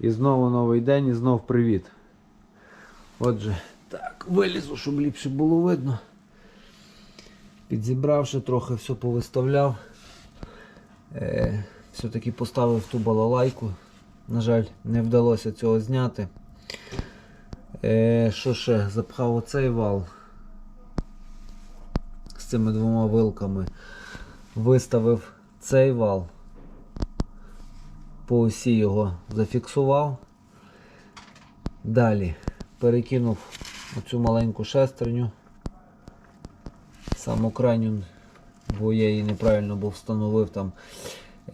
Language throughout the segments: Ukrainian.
І знову новий день, і знов привіт. Отже, так, вилізу, щоб ліпше було видно. Підзібравши, трохи все повиставляв. Е, все-таки поставив ту балалайку. На жаль, не вдалося цього зняти. Е, що ще? Запхав оцей вал з цими двома вилками. Виставив цей вал. По осі його зафіксував. Далі перекинув оцю маленьку шестерню. Саму крайню, бо я її неправильно був встановив там.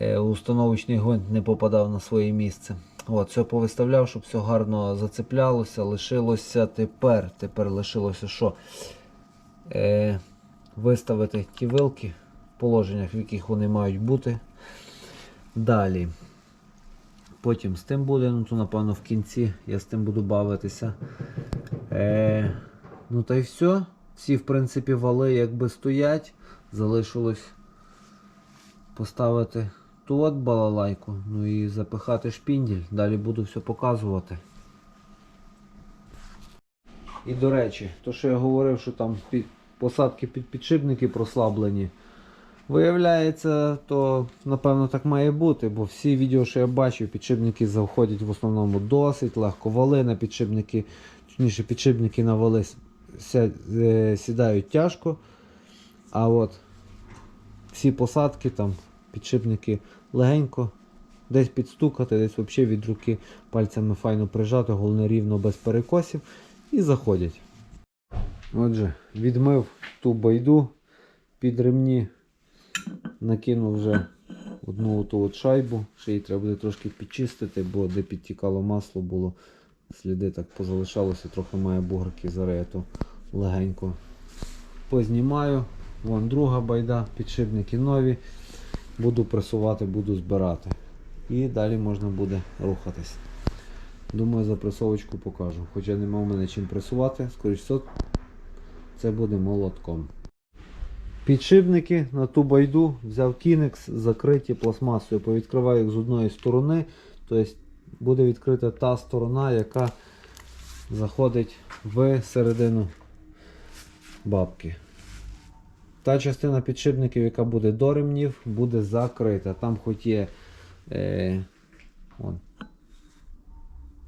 Е, установочний гвинт не попадав на своє місце. От, все повиставляв, щоб все гарно зацеплялося. Лишилося тепер. Тепер лишилося що? Е, виставити ті вилки в положеннях, в яких вони мають бути. Далі. Потім з тим буде, ну то напевно в кінці я з тим буду бавитися. Е, ну та й все. Всі, в принципі, вали якби стоять. Залишилось поставити ту от балалайку, ну і запихати шпіндель. Далі буду все показувати. І до речі, то що я говорив, що там посадки під підшипники прослаблені. Виявляється, то напевно так має бути, бо всі відео, що я бачив, підшипники заходять в основному досить легко. Вали на підшипники, точніше підшипники на вали е, сідають тяжко. А от всі посадки там, підшипники легенько, десь підстукати, десь взагалі від руки пальцями файно прижати, головне рівно без перекосів і заходять. Отже, відмив ту байду під ремні, накинув вже одну ту от шайбу, ще її треба буде трошки підчистити, бо де підтікало масло було, сліди так позалишалося, трохи має бугорки зарето легенько. Познімаю, вон друга байда, підшипники нові. Буду пресувати, буду збирати. І далі можна буде рухатись. Думаю, за пресовочку покажу. Хоча нема в мене чим пресувати, скоріш це буде молотком. Підшипники на ту байду взяв кінекс, закриті пластмасою. Повідкриваю їх з одної сторони. Тобто буде відкрита та сторона, яка заходить в середину бабки. Та частина підшипників, яка буде до ремнів, буде закрита. Там хоч є е, вон,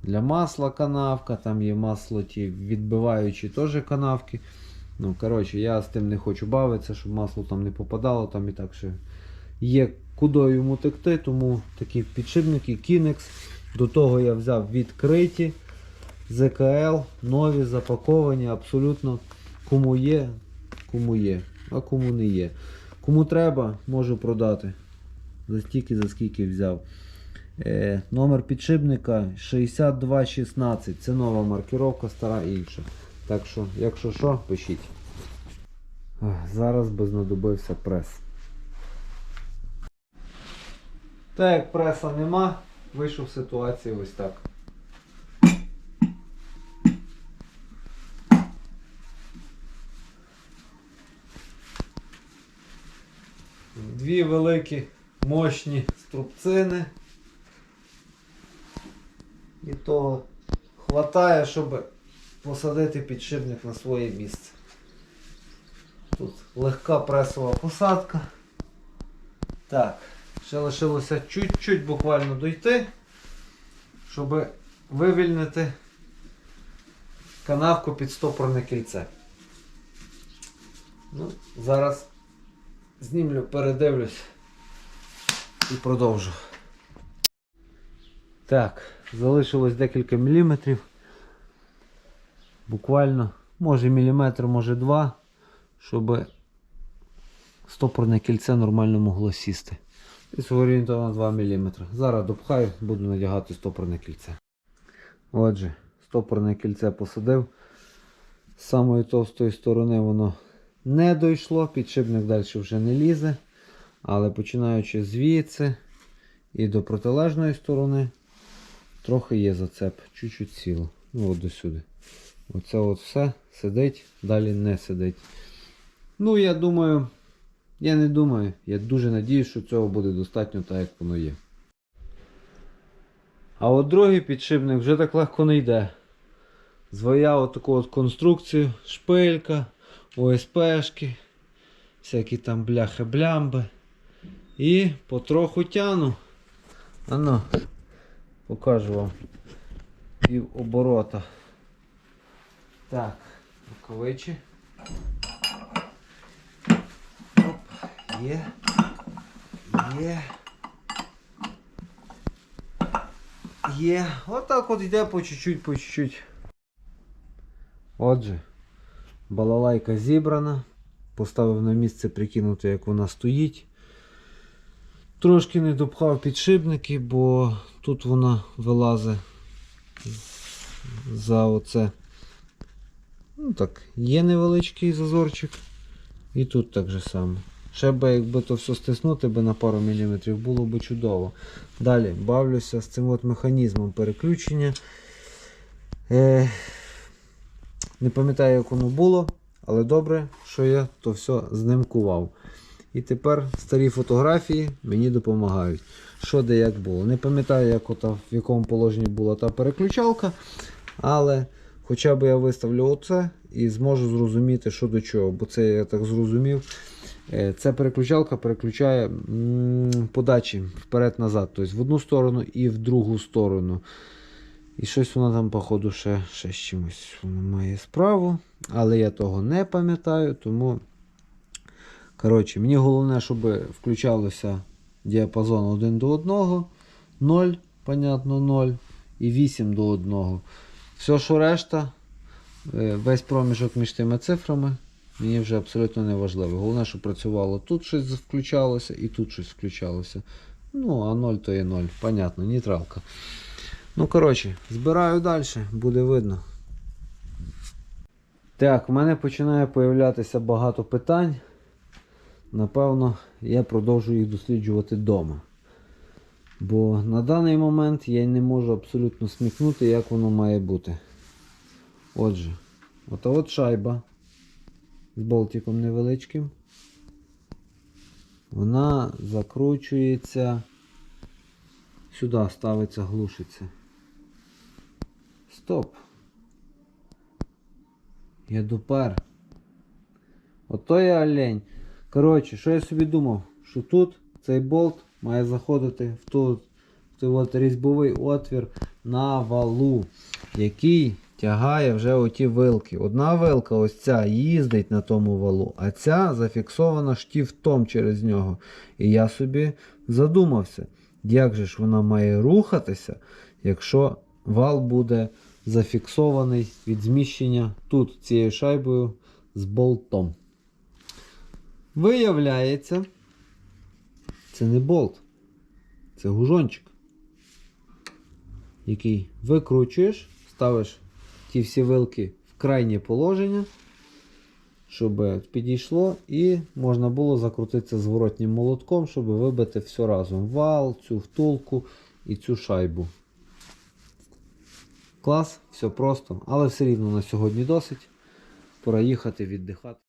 для масла канавка, там є масло ті відбиваючі теж канавки. Ну, коротше, я з тим не хочу бавитися, щоб масло там не попадало, там і так ще є куди йому текти, тому такі підшипники, Kinex. До того я взяв відкриті ЗКЛ, нові, запаковані, абсолютно кому є, кому є, а кому не є. Кому треба, можу продати. За стільки, за скільки взяв. Е, номер підшипника 6216. Це нова маркировка, стара інша. Так що, якщо що, пишіть. Зараз би знадобився прес. Так як преса нема, вийшов з ситуації ось так. Дві великі мощні струбцини. І того хватає, щоб посадити підшипник на своє місце. Тут легка пресова посадка. Так, ще лишилося чуть-чуть буквально дойти, щоб вивільнити канавку під стопорне кільце. Ну, зараз знімлю, передивлюсь і продовжу. Так, залишилось декілька міліметрів. Буквально, може міліметр, може два, щоб стопорне кільце нормально могло сісти. Десь орієнтовно 2 мм. Зараз допхаю, буду надягати стопорне кільце. Отже, стопорне кільце посадив. З самої товстої сторони воно не дійшло, підшипник далі вже не лізе. Але починаючи звідси і до протилежної сторони, трохи є зацеп, чуть-чуть сіло. Ну от до сюди. Оце от все сидить, далі не сидить. Ну, я думаю, я не думаю, я дуже надіюсь, що цього буде достатньо так, як воно є. А от другий підшипник вже так легко не йде. Зваяв таку от конструкцію, шпилька, ОСПшки, всякі там бляхи-блямби. І потроху тяну. Ано, покажу вам пів оборота. Так, рукавичі. Оп, є. Є. Є. Отак от йде по чуть-чуть, по чуть-чуть. Отже, балалайка зібрана. Поставив на місце прикинути, як вона стоїть. Трошки не допхав підшипники, бо тут вона вилазить за оце. Ну так, є невеличкий зазорчик. І тут так же само. Ще би, якби то все стиснути би на пару міліметрів, було б чудово. Далі бавлюся з цим от механізмом переключення. Е, не пам'ятаю, як воно було, але добре, що я то все знимкував. І тепер старі фотографії мені допомагають. Що де як було. Не пам'ятаю, як ота, в якому положенні була та переключалка, але хоча б я виставлю оце і зможу зрозуміти, що до чого. Бо це я так зрозумів. Е, Ця переключалка переключає подачі вперед-назад, тобто в одну сторону і в другу сторону. І щось вона там, походу, ще, ще з чимось вона має справу. Але я того не пам'ятаю, тому. Коротше, мені головне, щоб включалося діапазон 1 до 1, 0, понятно, 0 і 8 до 1. Все, що решта, е, весь проміжок між тими цифрами, мені вже абсолютно не важливо. Головне, щоб працювало тут щось включалося і тут щось включалося. Ну, а 0 то є 0. Понятно, нейтралка. Ну, коротше, збираю далі, буде видно. Так, в мене починає появлятися багато питань. Напевно, я продовжую їх досліджувати вдома. Бо на даний момент я не можу абсолютно смікнути, як воно має бути. Отже, ота от шайба з болтиком невеличким. Вона закручується. Сюди ставиться, глушиться. Стоп. Я допер. Ото я олень. Коротше, що я собі думав? Що тут цей болт має заходити в той от різьбовий отвір на валу, який тягає вже оті вилки. Одна вилка, ось ця, їздить на тому валу, а ця зафіксована штифтом через нього. І я собі задумався, як же ж вона має рухатися, якщо вал буде зафіксований від зміщення тут цією шайбою з болтом. Виявляється, це не болт, це гужончик, який викручуєш, ставиш ті всі вилки в крайнє положення, щоб підійшло, і можна було закрутитися зворотнім молотком, щоб вибити все разом. Вал, цю втулку і цю шайбу. Клас, все просто, але все рівно на сьогодні досить. Пора їхати віддихати.